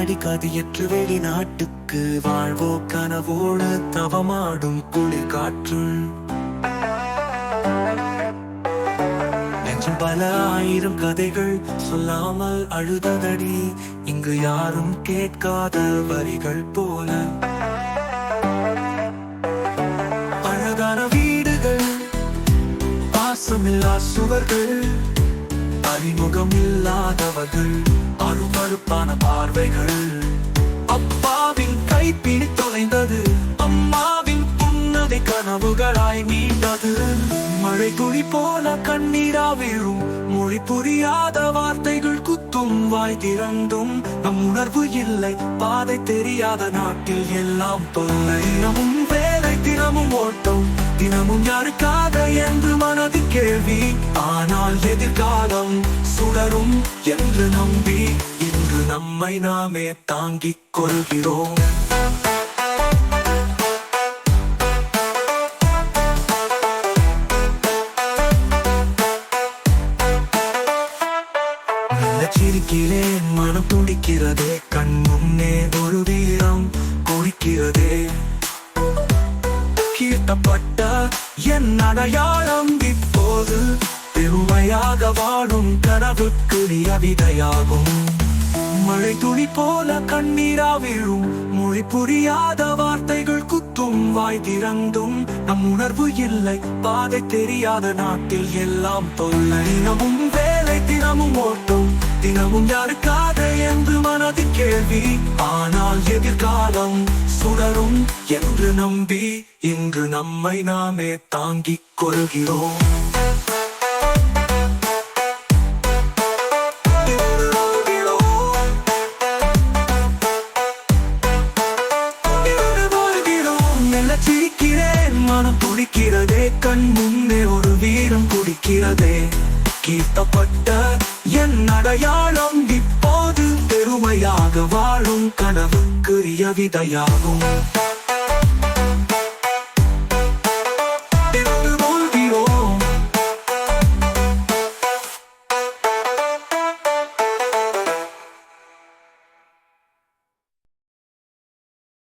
கதியற்று வெளிநாட்டுக்கு வாழ்வோ கனவோடு தவமாடும் குளிர் காற்று நெஞ்சில் பல ஆயிரம் கதைகள் சொல்லாமல் அழுததடி இங்கு யாரும் கேட்காத வரிகள் போல. அழகான வீடுகள் பாசமில்லா சுவர்கள் அறிமுகம் இல்லாதவர்கள் அருவருப்பான பார்வைகள். அப்பாவின் கைப்பிடி தொலைந்தது அம்மாவின் புன்னதை கனவுகளாய் நீண்டது. மழை துளி போல கண்ணீரா வீழும் மொழி புரியாத வார்த்தைகள் குத்தும் வாய் திறந்தும். நம் உணர்வு இல்லை பாதை தெரியாத நாட்டில் எல்லாம் தொல்லை. தினமும் வேலை தினமும் ஓட்டம் தினமும் யாருக்காக என்று மனதில் கேள்வி ஆனால் எதிர்காலம் சுடரும் என்று நம்பி இன்று நம்மை நாமே தாங்கிக் கொள்கிறோம். சிரிக்கிறே மனம் துடிக்கிறதே கண் முன்னே ஒரு வீரம் குடிக்கிறதே கீர்த்தப்பட்ட என் அடையாளம் போது பெருமையாக வாழும் கனவுக்கு நீ அவிதையாகும். மழை துளி போல கண்ணீரா விழும் மொழி புரியாத வார்த்தைகள் குத்தும் வாய் திறந்தும் நம் உணர்வு இல்லை பாதை தெரியாத நாட்டில் எல்லாம் தொல்லை. தினமும் வேலை தினமும் ஓட்டும் தினமும் யாருக்காக என்று மனது கேள்வி. ஆனால் எதிர்காலம் சுடரும் என்று நம்பி இன்று நம்மை நாமே தாங்கிக் கொள்கிறோம். கண் முன்னே ஒரு வீரம் குடிக்கிறதே. கீர்த்தப்பட்ட என் அடையாளம் இப்போது பெருமையாக வாழும் கனவுக்கு விதையாகும்.